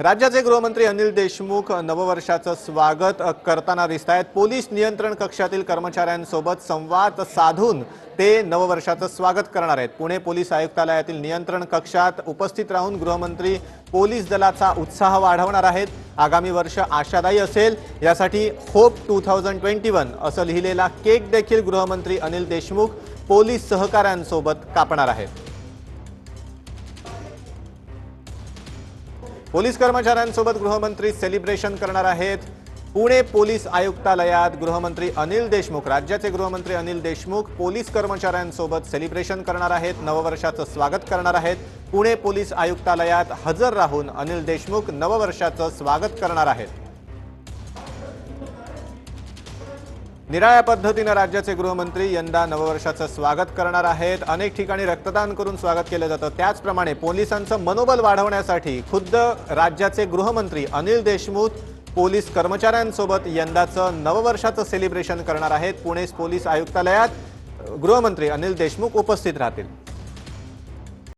राज्याचे गृहमंत्री अनिल देशमुख नववर्षाचं स्वागत करताना दिसत आहेत पोलीस नियंत्रण कक्षातील कर्मचाऱ्यांसोबत संवाद साधून ते नववर्षाचं स्वागत करणार आहेत. पुणे पोलीस आयुक्तालयातील नियंत्रण कक्षात उपस्थित राहून गृहमंत्री पोलीस दलाचा उत्साह वाढवणार आहेत. आगामी वर्ष आशादायी असेल. यासाठी hope two thousand twenty one असं लिहिलेला केक देखील गृहमंत्री अनिल देशमुख पोलीस सहकाऱ्यांसोबत कापणार आहेत. पोलीस कर्मचाऱ्यांसोबत गृहमंत्री सेलिब्रेशन करणार आहेत. पुणे पोलीस आयुक्तालयात गृहमंत्री अनिल देशमुख राज्याचे गृहमंत्री अनिल देशमुख पोलीस कर्मचाऱ्यांसोबत सेलिब्रेशन करणार आहेत. नववर्षाचं स्वागत करणार आहेत. पुणे पोलीस आयुक्तालयात हजर राहून अनिल देशमुख नववर्षाचं स्वागत करणार आहेत. निराळ्या पद्धतीनं राज्याचे गृहमंत्री यंदा नववर्षाचं स्वागत करणार आहेत. अनेक ठिकाणी रक्तदान करून स्वागत केलं जातं. त्याचप्रमाणे पोलिसांचं मनोबल वाढवण्यासाठी खुद्द राज्याचे गृहमंत्री अनिल देशमुख पोलीस कर्मचाऱ्यांसोबत यंदाचं नववर्षाचं सेलिब्रेशन करणार आहेत. पुणे पोलीस आयुक्तालयात गृहमंत्री अनिल देशमुख उपस्थित राहतील.